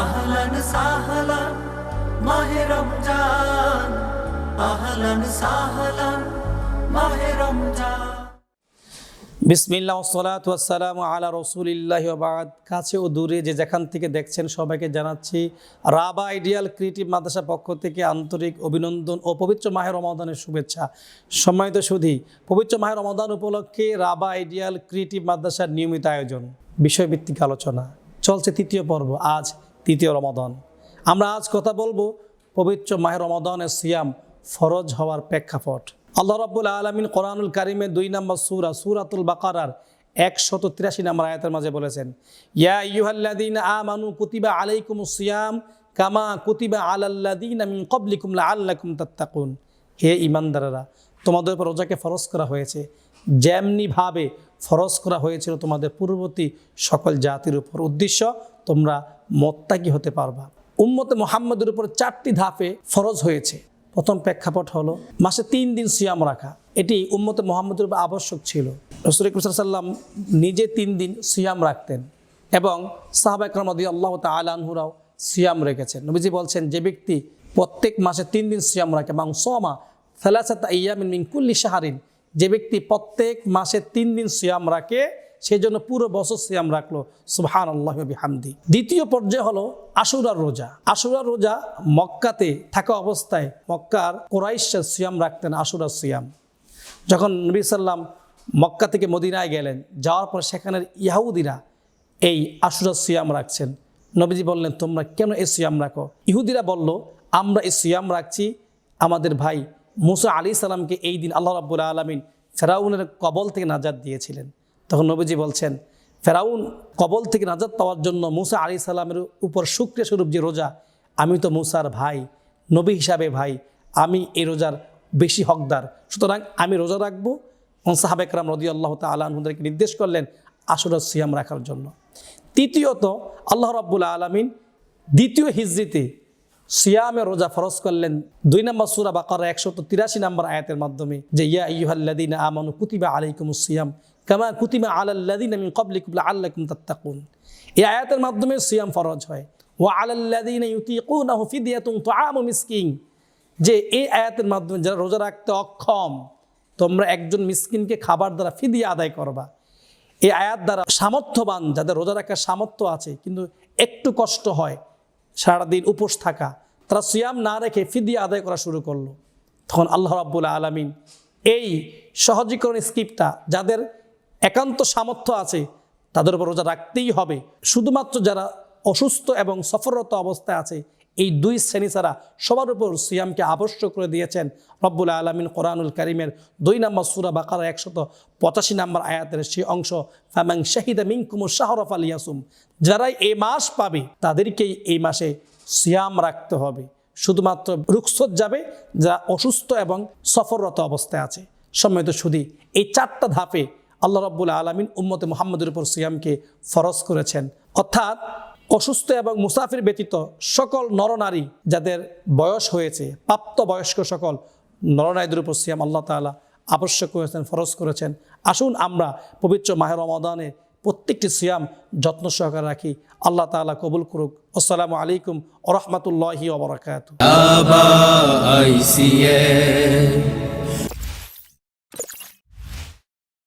আহলান সাহলান মাহে রমজান। আহলান সাহলান মাহে রমজান। বিসমিল্লা ওসলাত ওয়াসালাম আলা রসুলিল্লাহ কাছে ও দূরে যে যেখান থেকে দেখছেন সবাইকে জানাচ্ছি, রাবা আইডিয়াল ক্রিয়েটিভ মাদ্রাসা পক্ষ থেকে আন্তরিক অভিনন্দন ও পবিত্র মাহের রমাদানের শুভেচ্ছা। সম্মানিত সুধী, পবিত্র মাহের রমাদান উপলক্ষে রাবা আইডিয়াল ক্রিয়েটিভ মাদ্রাসার নিয়মিত আয়োজন। বিষয়ভিত্তিক আলোচনা। চলছে তৃতীয় পর্ব। আজ তৃতীয় রমাদান। আমরা আজ কথা বলব পবিত্র মাহের রমাদানের সিয়াম ফরজ হওয়ার প্রেক্ষাপট। আল্লাহ রাব্বুল আলমিন কোরআনুল কারিমের দুই নম্বর সুরা, সুরাতুল বাকারার একশত তিরাশি নম্বর আয়াতের মাঝে বলেছেন, ইয়া ইয়ুহাল্লাদিন আমানু কুতিবা আলাইকুম সিয়াম কামা কুতিবা আলাল্লাদিন মিন কবলিকুম লাআল্লাকুম তাত্তাকুন। হে ইমানদারেরা তোমাদের উপর রোজাকে ফরজ করা হয়েছে, যেমনিভাবে ফরজ করা হয়েছিল তোমাদের পূর্ববর্তী সকল জাতির উপর। উদ্দেশ্য, তোমরা মোত্তাকি হতে পারবা। উম্মতে মোহাম্মদের উপর চারটি ধাপে ফরজ হয়েছে। প্রথম প্রেক্ষাপট হলো, মাসে তিন দিন সিয়াম রাখা। এটি উম্মতে মোহাম্মদের উপর আবশ্যক ছিল। রসুল সাল্লাম নিজে তিন দিন সিয়াম রাখতেন এবং সাহাবা একরাম রদি আল্লাহ তালানহুরাও সিয়াম রেখেছেন। নবীজি বলছেন, যে ব্যক্তি প্রত্যেক মাসে তিন দিন সিয়াম রাখে এবং সোমা ফেলাসাত ইয়ামিন মিনকুল্লি শাহারিন, যে ব্যক্তি প্রত্যেক মাসে তিন দিন সিয়াম রাখে সেই জন্য পুরো বছর সিয়াম রাখল সুবহান আল্লাহ হামদি দ্বিতীয় পর্যায়ে হলো আশুরার রোজা। আশুরার রোজা মক্কাতে থাকা অবস্থায় মক্কার কোরাইশের সিয়াম রাখতেন আশুরার সিয়াম। যখন নবী সাল্লাম মক্কা থেকে মদিনায় গেলেন, যাওয়ার পর সেখানের ইহুদিরা এই আশুরার সিয়াম রাখছেন। নবীজি বললেন, তোমরা কেন এই সিয়াম রাখো? ইহুদিরা বলল, আমরা এই সিয়াম রাখছি আমাদের ভাই মুসা আলী সালামকে এই দিন আল্লাহ রাব্বুল আলমিন ফেরাউনের কবল থেকে নাজাদ দিয়েছিলেন। তখন নবীজি বলছেন, ফেরাউন কবল থেকে নাজাদ পাওয়ার জন্য মুসা আলী সালামের উপর শুক্রিয়া স্বরূপ যে রোজা, আমি তো মুসার ভাই, নবী হিসাবে ভাই, আমি এই রোজার বেশি হকদার। সুতরাং আমি রোজা রাখব। সাহাবেকরাম রদি আল্লাহ তালহুদেরকে নির্দেশ করলেন আসর সিয়াম রাখার জন্য। তৃতীয়ত, আল্লাহ রাব্বুল আলমিন দ্বিতীয় হিজড়িতে সিয়ামে রোজা ফরজ করলেন। দুই নম্বর সুরা বাকার একশত তিরাশি নম্বর আয়াতের মাধ্যমে যে, ইয়া ইউহাল্লাদিন আমানু কুতিবা আলাইকুম সিয়াম, কামা কুতিমা আলাল্লাদিন আমি কবলিকুল্লা আল্লাকুম তাত্তাকুন। এই আয়াতের মাধ্যমে সিয়াম ফরজ হয়। ও আলাল্লাদিন ইউতিকুনাহু ফিদিয়াতুন তুআমু মিসকিন। যে, এই আয়াতের মাধ্যমে যারা রোজা রাখতে অক্ষম, তোমরা একজন মিসকিনকে খাবার দ্বারা ফিদিয়া আদায় করবা। এই আয়াত দ্বারা সামর্থ্যবান, যাদের রোজা রাখার সামর্থ্য আছে, কিন্তু একটু কষ্ট হয়, সারাদিন উপোস থাকা। তারা সিয়াম না রেখে ফিদিয়া আদায় করা শুরু করল। তখন আল্লাহ রাব্বুল আলমিন এই সহজীকরণ স্কিপটা যাদের একান্ত সামর্থ্য আছে, তাদের উপর রোজা রাখতেই হবে। শুধুমাত্র যারা অসুস্থ এবং সফররত অবস্থায় আছে, এই দুই শ্রেণি ছাড়া সবার উপর সিয়ামকে আবশ্যক করে দিয়েছেন রব্বুল আলমিন কোরআনুল করিমের দুই নম্বর সুরা বাকার একশত পঁচাশি নম্বর আয়াতের সেই অংশ ফামাং শাহিদা মিংকুমুর শাহরফ আল ইয়াসুম যারাই এই মাস পাবে, তাদেরকেই এই মাসে সিয়াম রাখতে হবে। শুধুমাত্র রুখসত যাবে যা অসুস্থ এবং সফররত অবস্থায় আছে। সম্মিলিত সুদী এই চারটা ধাপে আল্লাহ রব্বুল আলমিন উম্মতে মোহাম্মদের উপর সিয়ামকে ফরজ করেছেন। অর্থাৎ অসুস্থ এবং মুসাফির ব্যতীত সকল নরনারী যাদের বয়স হয়েছে প্রাপ্ত বয়স্ক সকল নরনারীদের উপর সিয়াম আল্লাহ তালা আবশ্যক করেছেন, ফরজ করেছেন। আসুন আমরা পবিত্র মাহের রমাদানে প্রত্যেকটি সিয়াম যত্ন সহকারে রাখি। আল্লাহ তালা কবুল করুক। আসসালামু আলাইকুম ওরহমতুল্লাহি ওবরাকাত